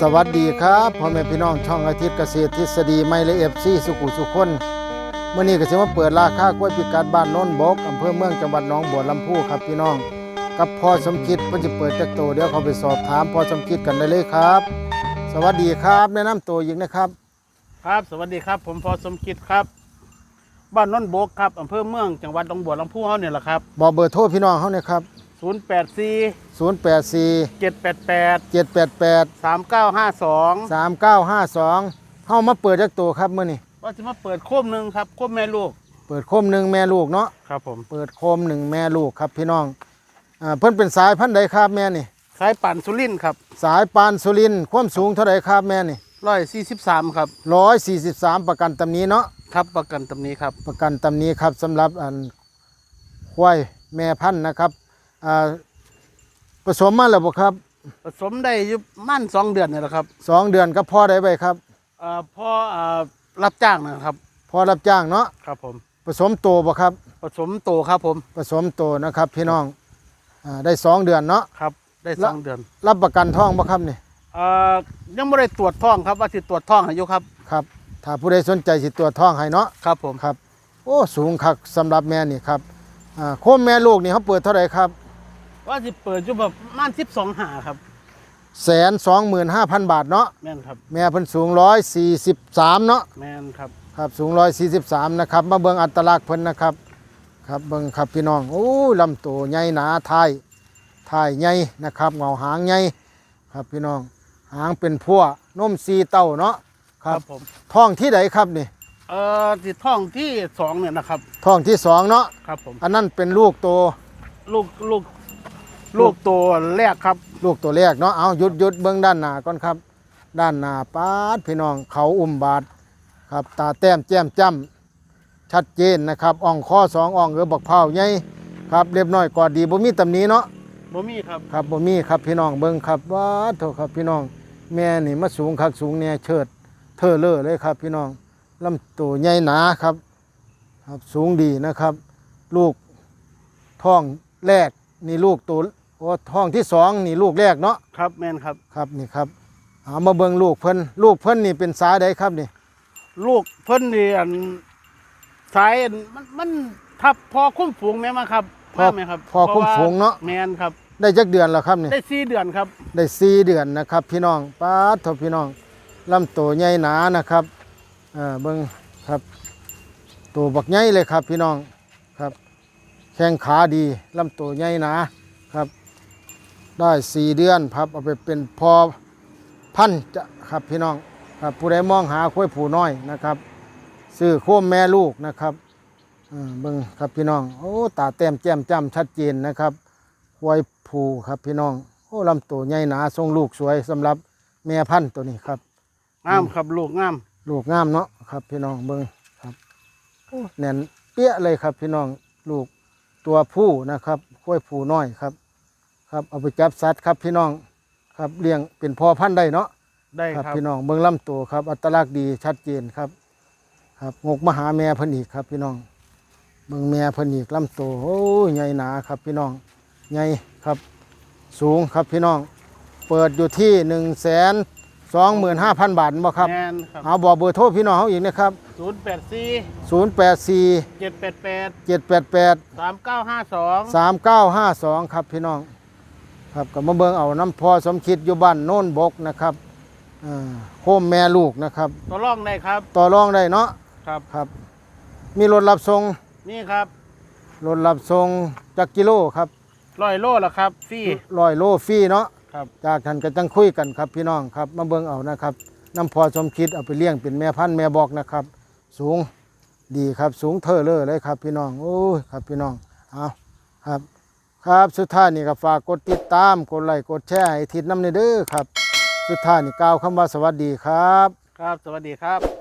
สวัสดีครับพ่อแม่พี่น้องช่องอาทิตย์เกษตรทฤษฎีไม่และเอฟซีสุขุสุขคนเมื่อนี้ก็จะมาเปิดราคากล้วยพิกัดบ้านโน้นบกอำเภอเมืองจังหวัดหนองบัวลำพูครับพี่น้อง กับพ่อสมคิดเพิ่นจะเปิดจักโตเดี๋ยวเขาไปสอบถามพ่อสมคิดกันได้เลยครับ สวัสดีครับแนะนำตัวอีกนะครับครับ สวัสดีครับ ผมพอสมคิดครับ บ้านนนท์โบกครับอำเภอเมืองจังหวัดหนองบัวลำพูเฮาเนี่ยแหละครับบอกเบอร์โทรพี่น้องเขาเนี่ยครับ 084 084 788 788 3952 3952เฮามาเปิดจักโตครับมื้อนี้ว่าจะมาเปิดโคมหนึ่งครับโคมแม่ลูกเปิดโคมหนึ่งแม่ลูกเนาะครับผมเปิดโคมหนึ่งแม่ลูกครับพี่น้องอ่าเพิ่นเป็นสายพันธุ์ใดครับแม่นี่สายปั่นสุรินทร์ครับสายปานสุรินทร์ความสูงเท่าไหร่ครับแม่นี่143ครับร้อยสี่สิบสามประกันตำหนี้เนาะ ครับประกันตำนี้ครับ ประกันตำหนี้ครับสำหรับอันควายแม่พันธุ์นะครับ อ่าผสมมาแล้วบ่ครับผสมได้อยู่มั่นสองเดือนนี่แหละครับสองเดือนก็พอได้ไปครับเอ่อพ่อเอ่อรับจ้างนะครับพอรับจ้างเนาะครับผม ผสมโตบ่ครับ ผสมโตครับผมผสมโตนะครับพี่น้องอ่าได้สองเดือนเนาะ ครับ ได้แล้สวองเดือนรับประกันท้องบ่ครับนี่เอ่อยังไม่ได้ตรวจท้องครับว่าสิตรวจท้องให้อยู่ครับ ครับ ถ้าผู้ใดสนใจสิตัวจท้องให้เนาะครับผมครับ โอ้สูงคักสำหรับแม่นี่ครับอ่าโคมแม่ลูกนี่เขาเปิดเท่าไหร่ครับ ว่าสิเปิดอยู่แบบม่าน12หาครับแสนสองหมื่นห้าพันบาทเนาะแม่นครับแม่เพิ่นสูงร้อยสี่สิบสามเนาะแม่นครับครับสูงร้อยสี่สิบสามนะครับมาเบิ่งอัตลักษณ์เพิ่นนะครับครับเบิ่งครับพี่น้องโอ้ยลำตัวใหญ่หนาท้ายท้ายใหญ่นะครับเงาหางใหญ่ครับพี่น้องหางเป็นพั่วนมซีเต้าเนาะครับผมท้องที่ใดครับนี่เอ่อที่ท้องที่สองเนี่ยนะครับท้องที่สองเนาะครับผมอันนั้นเป็นลูกตัวลูกลูก ลูกตัวแรกครับ ลูกตัวแรกเนาะเอาหยุดหยุดเบื้องด้านหน้าก่อนครับ ด้านหน้าปาดพี่น้องเขาอุ้มบาดครับ ตาแต้มแจ่มจ้ำชัดเจนนะครับอ่องข้อสองอ่องเอือบักเผาใหญ่ครับเรียบน้อยกว่าดีบ่มีตำหนี้เนาะบ่มีครับครับบ่มีครับพี่น้องเบิ่งครับว้าโถครับพี่น้อง แม่นี่มาสูงคักสูงแน่เชิดเธอเลอเลยครับ พี่น้องลำตัวใหญ่หนาครับ ครับสูงดีนะครับ ลูกท้องแรกนี่ลูกตัว โอ้ท้องที่สองนี่ลูกแรกเนาะครับแม่นครับ ครับนี่ครับเอามาเบิ่งลูกเพิ่นลูกเพิ่นนี่เป็นสายใดครับนี่ ลูกเพิ่นนี่อันสายอันมันมันทับพอคุ้มฝูงแม่มาครับพอมาไหมครับพอคุ้มฝูงเนาะ แม่นครับ ได้จักเดือนแล้วครับนี่ได้สี่เดือนครับ ได้สี่เดือนนะครับ พี่น้องป้าดโทพี่น้องลำตัวใหญ่หนานะครับอ่าเบิ่งครับตัวบักใหญ่เลยครับพี่น้องครับ แข้งขาดีลำตัวใหญ่หนาครับ ได้สี่เดือนครับเอาไปเป็นพอพันธุ์จะครับพี่น้องครับผู้ใดมองหาคุ้วยผูน้อยนะครับซื้อโคมแม่ลูกนะครับอ่าเบิ่งครับพี่น้องโอ้ตาแต้มแจ่มจ้ำชัดเจนนะครับควายผูครับพี่น้องโอ้ลำตัวใหญ่หนาทรงลูกสวยสำหรับแม่พันธุ์ตัวนี้ครับงามครับลูกงามลูกงามเนาะครับพี่น้องเบิ่งครับโอ้แน่นเปี้ยเลยครับพี่น้องลูกตัวผู้นะครับกล้วยผู้น้อยครับ ครับเอาไปจับสัตว์ครับพี่น้องครับเลี้ยงเป็นพ่อพันธุ์ได้เนาะได้ครับครับพี่น้องเบิ่งลำตัวครับ อัตลักษณ์ดีชัดเจนครับ ครับงกมาหาแม่เพิ่นอีกครับ พี่น้องเบิ่งแม่เพิ่นอีกลำตัวโอ้ยใหญ่หนาครับพี่น้องใหญ่ครับสูงครับพี่น้อง เปิดอยู่ที่หนึ่งแสนสองหมื่นห้าพันบาทบ่ครับแม่นครับเอาบอกเบอร์โทรพี่น้องเขาอีกนะครับศูนย์แปดสี่0 8 4เจ็ดแปดแปด7 8 8สามเก้าห้าสอง3 9 5 2ครับพี่น้อง ครับก็มาเบิ่งเอาน้ำพอสมคิดอยู่บ้านโน่นบกนะครับอ่าโคมแม่ลูกนะครับ ตัวร่องได้ครับ ต่อรองได้เนาะครับ ครับ มีรถรับส่งนี่ครับรถรับส่งจักกิโลครับร้อยโลละครับฟรีร้อยโลฟรีเนาะ ครับ จากท่านก็จังคุยกันครับพี่น้องครับมาเบิ่งเอานะครับน้ำพอสมคิดเอาไปเลี้ยงเป็นแม่พันธุ์แม่บอกนะครับ สูงดีครับสูงเทอเลอเลยครับพี่น้องโอ้ยครับพี่น้องเอาครับ ครับสุดท้ายนี่ก็ฝากกดติดตามกดไลค์กดแชร์ให้ทิศน้ำในเด้อครับ สุดท้ายนี่กล่าวคำว่าสวัสดีครับ ครับ สวัสดีครับ